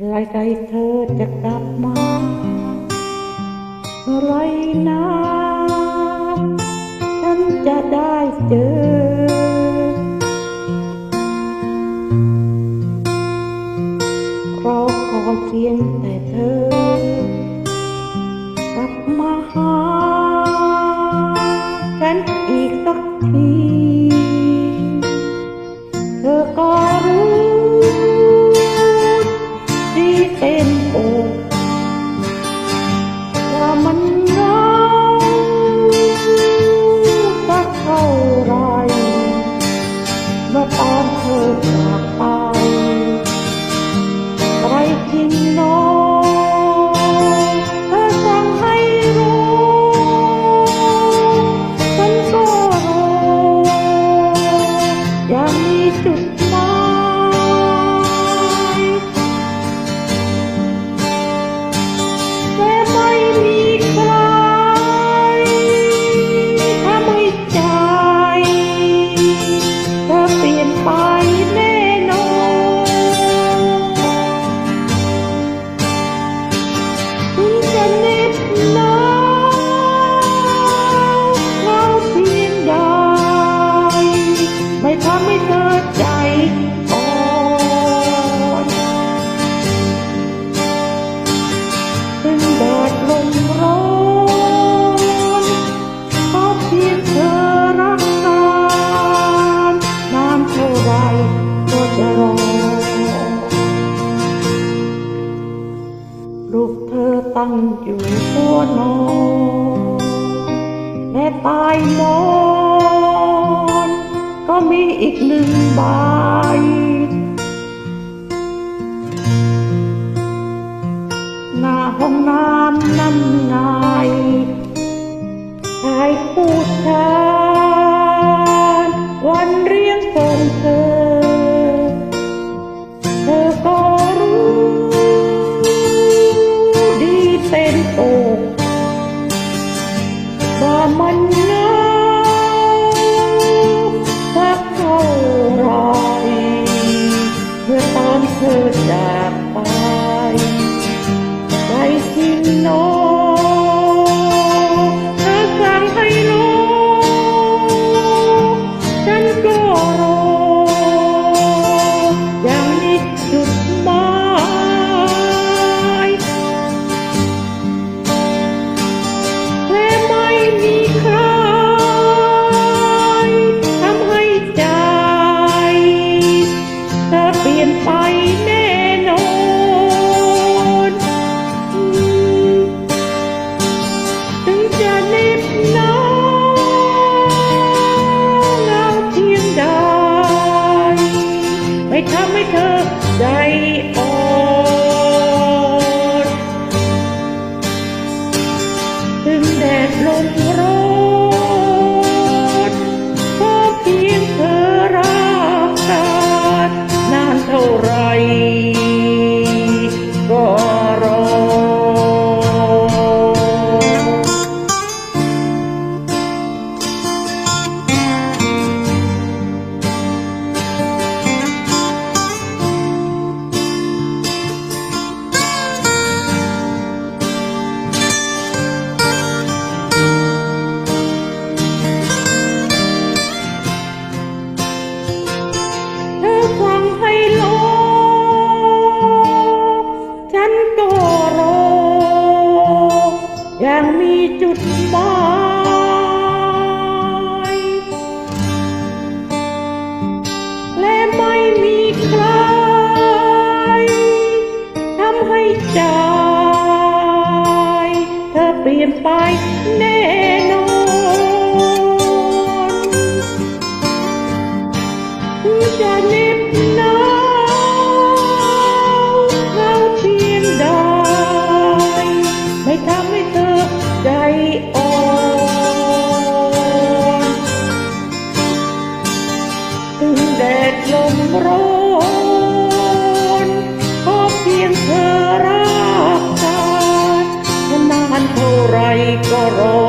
ไรไรเธอจะกลับมาเมื่อไรนะฉันจะได้เจอ รอคอยเพียงแต่เธอกลับมาหาฉัน อยู่ตัวนอนและตายมอนก็มีอีกหนึ่งใบหน้าห้องน้ำนั่นไงชายผู้ชาย อกว่ามันเหงาสักเท่าไรเมื่อตอนเธอจากไปใจทิ้งโน มีใครทำให้ใจเธอเปลี่ยนไปแน่นอนถึงจะเน็บหนาวเหงาเพียงใดไม่ทำให้เธอใจอ่อนถึงแดดลมร้อน ยังมีจุดหมายและไม่มีใครทำให้ใจเธอเปลี่ยนไปแน่ ร้อนขอเพียงเธอรักกันนานเท่าไรก็รอ